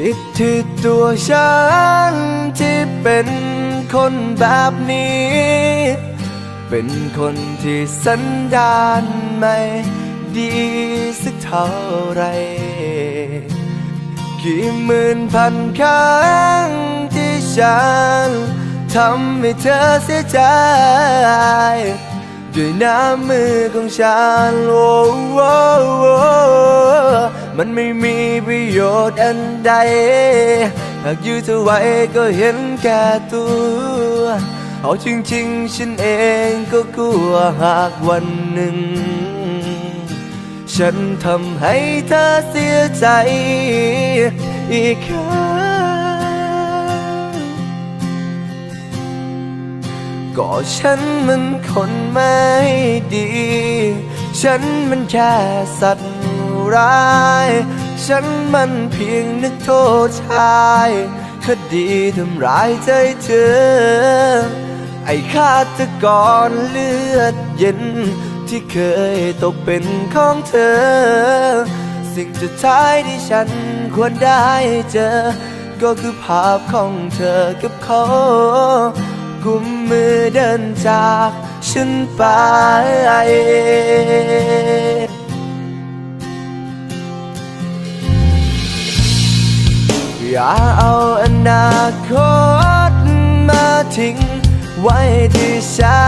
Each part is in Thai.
ผิดที่ตัวฉันที่เป็นคนแบบนี้ เป็นคนที่สันดานไม่ดีสักเท่าไร กี่หมื่นพันครั้งที่ฉันทำให้เธอเสียใจ ด้วยน้ำมือของฉันโอ้โอ้โอ้ มันไม่มีประโยชน์อันใด หากยื้อเธอไว้ก็เห็นแก่ตัว เอาจริงๆ ฉันเองก็กลัวหากวันหนึ่ง ฉันทำให้เธอเสียใจอีกครั้งก็ฉันมันคนไม่ดี ฉันมันแค่สัตว์ ร้าย ฉันมันเพียงนึกโทษชายคดีทำร้ายใจเธอ ไอ้ฆาตกรเลือดเย็น ที่เคยตกเป็นของเธอ สิ่งสุดท้ายที่ฉันควรได้เจอ ก็คือภาพของเธอกับเขากุมมือเดินจากฉันไป อย่าเอาอนาคตมาทิ้งไว้ที่ฉั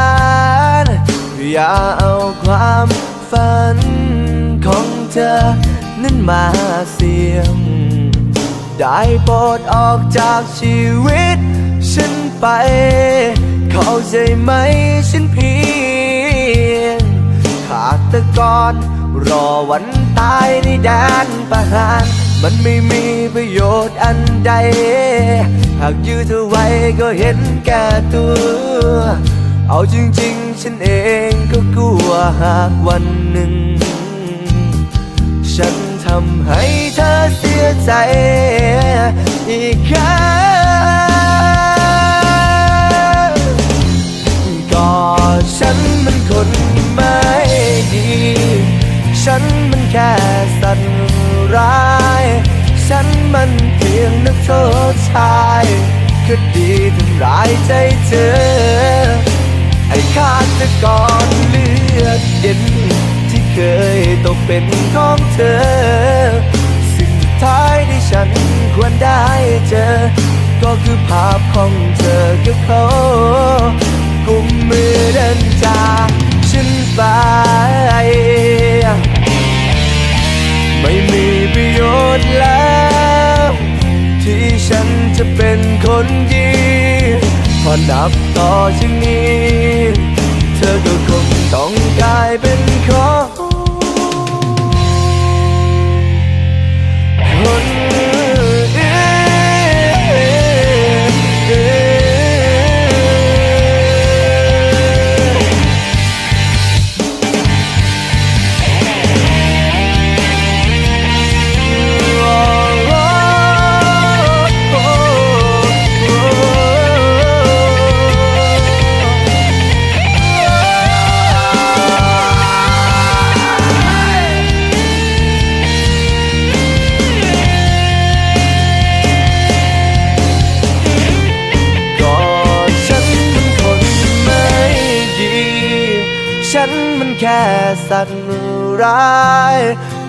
นอย่าเอาความฝันของเธอนั้นมาเสี่ยงได้โปรดออกจากชีวิตฉันไป เข้าใจไหมฉันเพียงขาดตะกรรอวันตายในแดนประหาร มันไม่มีประโยชน์อันใด หากยื้อเธอไว้ก็เห็นแก่ตัว เอาจริงๆ ฉันเองก็กลัวหากวันหนึ่ง ฉันทำให้เธอเสียใจอีกครั้งก็ฉันมันคนไม่ดี ฉันมันแค่สัตว์ มันเพียงนักโทษชายคดีทำร้ายใจเธอ ไอ้ฆาตกรเลือดเย็น ที่เคยตกเป็นของเธอ สิ่งสุดท้ายที่ฉันควรได้เจอ ก็คือภาพของเธอกับเขากุมมือเดินจากฉันไป นับต่อจากนี้ เธอก็คงต้องกลายเป็นของ แค่สัตว์ร้าย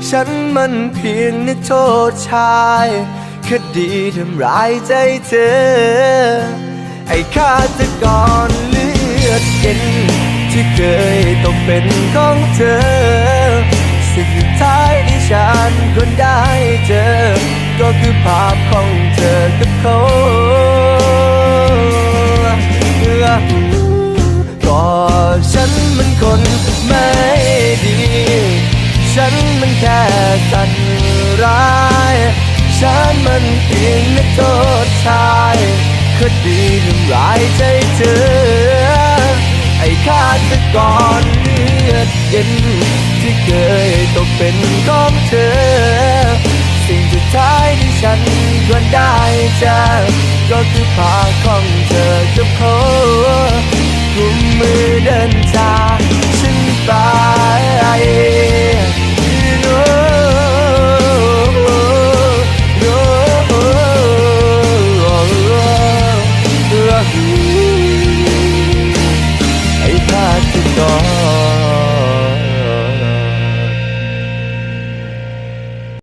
ฉันมันเพียงนึกโทษชายคดีทำร้ายใจเธอ ไอ้ฆาตกรเลือดเย็น ที่เคยตกเป็นของเธอ สิ่งสุดท้ายที่ฉันควรได้เจอ ก็คือภาพของเธอกับเขา คนไม่ดี ฉันมันแค่สัตว์ร้าย ฉันมันเพียงนักโทษชายคดีทำร้ายใจเธอ ไอ้ฆาตกรเลือดเย็น ที่เคยตกเป็นของเธอ สิ่งสุดท้ายที่ฉันควรได้จอก็คือภาของ